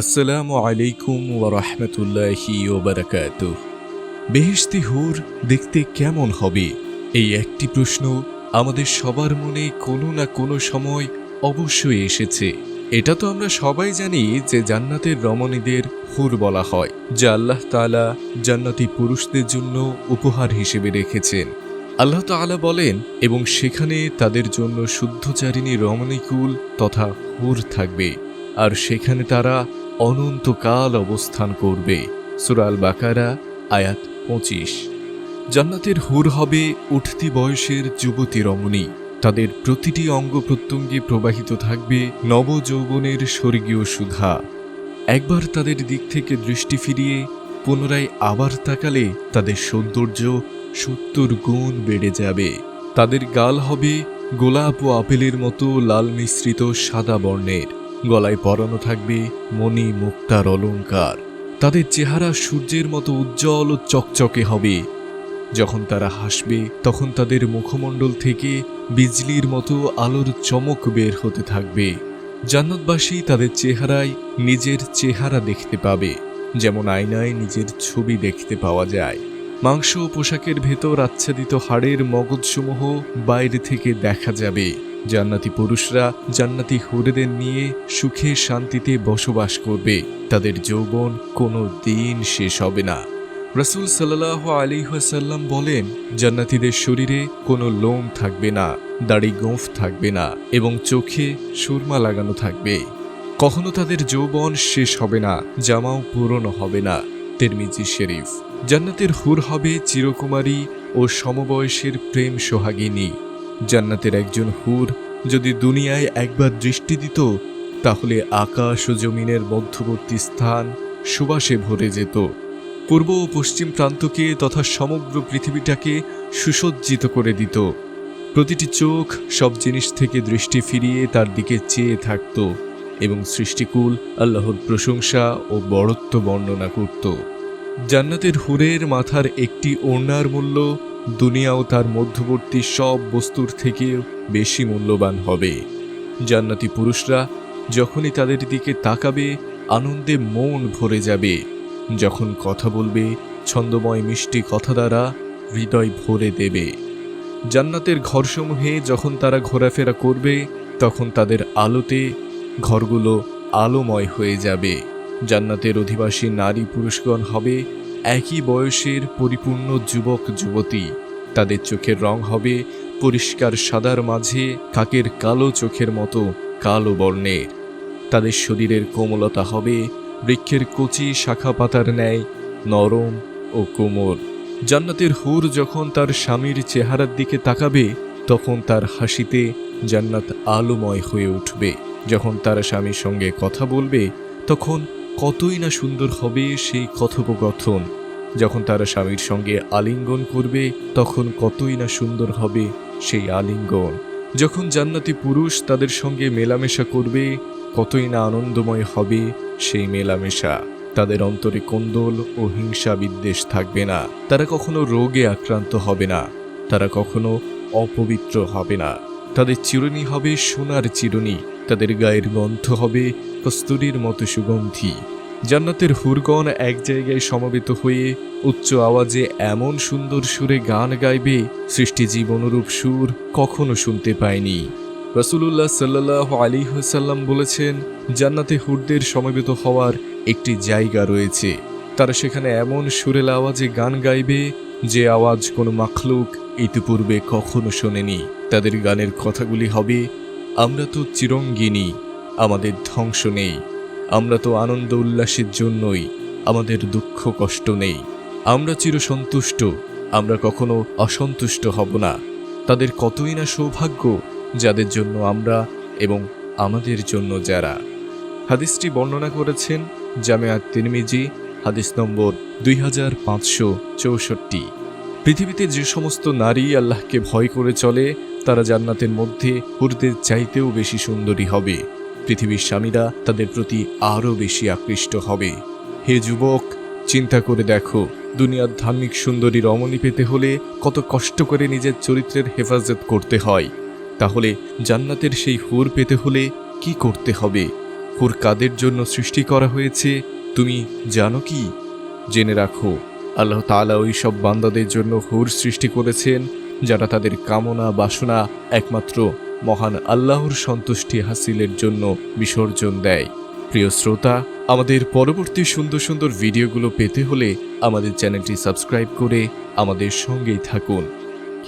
আসসালামু আলাইকুম ওরহমতুল্লাহি ওবরাকাত বেহেশতি হুর, দেখতে কেমন হবে? এই একটি প্রশ্ন আমাদের সবার মনে কোনো না কোনো সময় অবশ্যই এসেছে। এটা তো আমরা সবাই জানি যে জান্নাতের রমণীদের হুর বলা হয়, যা আল্লাহ তাআলা জান্নাতি পুরুষদের জন্য উপহার হিসেবে রেখেছেন। আল্লাহ তাআলা বলেন, এবং সেখানে তাদের জন্য শুদ্ধচারিণী রমণীকুল তথা হুর থাকবে, আর সেখানে তারা অনন্তকাল অবস্থান করবে। সুরাল বাকারা আয়াত পঁচিশ। জান্নাতের হুর হবে উঠতি বয়সের যুবতী রমণী। তাদের প্রতিটি অঙ্গ প্রত্যঙ্গে প্রবাহিত থাকবে নবযৌবনের স্বর্গীয় সুধা। একবার তাদের দিক থেকে দৃষ্টি ফিরিয়ে, পুনরায় আবার তাকালে তাদের সৌন্দর্য সত্তর গুণ বেড়ে যাবে। তাদের গাল হবে গোলাপ ও আপেলের মতো লাল মিশ্রিত সাদা বর্ণের। গলায় পরানো থাকবে মণি মুক্তার অলঙ্কার তাদের চেহারা সূর্যের মতো উজ্জ্বল ও চকচকে হবে। যখন তারা হাসবে, তখন তাদের মুখমণ্ডল থেকে বিজলির মতো আলোর চমক বের হতে থাকবে। জান্নাতবাসী তাদের চেহারায় নিজের চেহারা দেখতে পাবে, যেমন আয়নায় নিজের ছবি দেখতে পাওয়া যায়। মাংস ও পোশাকের ভেতর আচ্ছাদিত হাড়ের মগজসমূহ বাইরে থেকে দেখা যাবে। জান্নাতি পুরুষরা জান্নাতি হুরেদের নিয়ে সুখে শান্তিতে বসবাস করবে। তাদের যৌবন কোনো দিন শেষ হবে না। রসুল সাল্লাহ আলী সাল্লাম বলেন, জান্নাতিদের শরীরে কোনো লোম থাকবে না, দাড়ি গোঁফ থাকবে না এবং চোখে সুরমা লাগানো থাকবে। কখনো তাদের যৌবন শেষ হবে না, জামাও পুরনো হবে না। তেরমিজি শরীফ। জান্নাতের হুর হবে চিরকুমারী ও সমবয়সের প্রেম সোহাগিনী। জান্নাতের একজন হুর যদি দুনিয়ায় একবার দৃষ্টি দিত, তাহলে আকাশ ও জমিনের মধ্যবর্তী স্থান সুবাসে ভরে যেত। পূর্ব ও পশ্চিম প্রান্তকে তথা সমগ্র পৃথিবীটাকে সুসজ্জিত করে দিত। প্রতিটি চোখ সব জিনিস থেকে দৃষ্টি ফিরিয়ে তার দিকে চেয়ে থাকত এবং সৃষ্টিকুল আল্লাহর প্রশংসা ও বড়ত্ব বর্ণনা করত। জান্নাতের হুরের মাথার একটি ওড়নার মূল্য দুনিয়াও তার মধ্যবর্তী সব বস্তুর থেকে বেশি মূল্যবান হবে। জান্নাতি পুরুষরা যখনই তাদের দিকে তাকাবে, আনন্দে মন ভরে যাবে। যখন কথা বলবে, ছন্দময় মিষ্টি কথা দ্বারা হৃদয় ভরে দেবে। জান্নাতের ঘরসমূহে যখন তারা ঘোরাফেরা করবে, তখন তাদের আলোতে ঘরগুলো আলোময় হয়ে যাবে। জান্নাতের অধিবাসী নারী পুরুষগণ হবে একই বয়সের পরিপূর্ণ যুবক, যুবতী। তাদের চোখের রং হবে পরিষ্কার সাদার মাঝে, কাকের কালো চোখের মতো কালো বর্ণের। তাদের শরীরের কোমলতা হবে বৃক্ষের কচি শাখা পাতার ন্যায়, নরম ও কোমল জান্নাতের হুর যখন তার স্বামীর চেহারার দিকে তাকাবে, তখন তার হাসিতে জান্নাত আলোময় হয়ে উঠবে। যখন তার স্বামীর সঙ্গে কথা বলবে, তখন কতই না সুন্দর হবে সেই কথোপকথন। যখন তারা স্বামীর সঙ্গে আলিঙ্গন করবে, তখন কতই না সুন্দর হবে সেই আলিঙ্গন। যখন জান্নাতি পুরুষ তাদের সঙ্গে মেলামেশা করবে, কতই না আনন্দময় হবে সেই মেলামেশা। তাদের অন্তরে কোন্দল ও হিংসা বিদ্বেষ থাকবে না। তারা কখনো রোগে আক্রান্ত হবে না। তারা কখনো অপবিত্র হবে না। তাদের চিরুনি হবে সোনার চিরুনি, তাদের গায়ের গন্ধ হবে কস্তুরীর মতো সুগন্ধি। জান্নাতের হুরগণ এক জায়গায় সমবেত হয়ে উচ্চ আওয়াজে এমন সুন্দর সুরে গান গাইবে সৃষ্টিজীব অনুরূপ সুর কখনো শুনতে পায়নি। রসুলুল্লাহ সাল্লাহ আলী সাল্লাম বলেছেন, জান্নাতে হুরদের সমবেত হওয়ার একটি জায়গা রয়েছে। তারা সেখানে এমন সুরেল আওয়াজে গান গাইবে যে আওয়াজ কোনো মাখলুক ইতিপূর্বে কখনো শোনেনি। তাদের গানের কথাগুলি হবে, আমরা তো চিরঙ্গিনী, আমাদের ধ্বংস নেই। আমরা তো আনন্দ উল্লাসের জন্যই, আমাদের দুঃখ কষ্ট নেই। আমরা চিরসন্তুষ্ট, আমরা কখনো অসন্তুষ্ট হব না। তাদের কতই না সৌভাগ্য, যাদের জন্য আমরা এবং আমাদের জন্য যারা। হাদিসটি বর্ণনা করেছেন জামেয়াত তিরমিজি হাদিস নম্বর দুই হাজার পাঁচশো চৌষট্টি। পৃথিবীতে যে সমস্ত নারী আল্লাহকে ভয় করে চলে, তারা জান্নাতের মধ্যে হুরদের চাইতেও বেশি সুন্দরী হবে। পৃথিবীর স্বামীরা তাদের প্রতি আরও বেশি আকৃষ্ট হবে। হে যুবক, চিন্তা করে দেখো, দুনিয়ার ধার্মিক সুন্দরী রমণী পেতে হলে কত কষ্ট করে নিজের চরিত্রের হেফাজত করতে হয়। তাহলে জান্নাতের সেই হুর পেতে হলে কি করতে হবে? হুর কাদের জন্য সৃষ্টি করা হয়েছে? তুমি জানো কি? জেনে রাখো, আল্লাহ তাআলা ওই সব বান্দাদের জন্য হুর সৃষ্টি করেছেন, যারা তাদের কামনা, বাসনা একমাত্র মহান আল্লাহর সন্তুষ্টি হাসিলের জন্য বিসর্জন দেয়। প্রিয় শ্রোতা, আমাদের পরবর্তী সুন্দর সুন্দর ভিডিওগুলো পেতে হলে আমাদের চ্যানেলটি সাবস্ক্রাইব করে আমাদের সঙ্গেই থাকুন।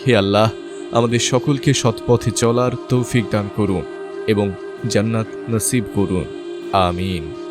হে আল্লাহ, আমাদের সকলকে সৎপথে চলার তৌফিক দান করুন এবং জান্নাত নসিব করুন। আমিন।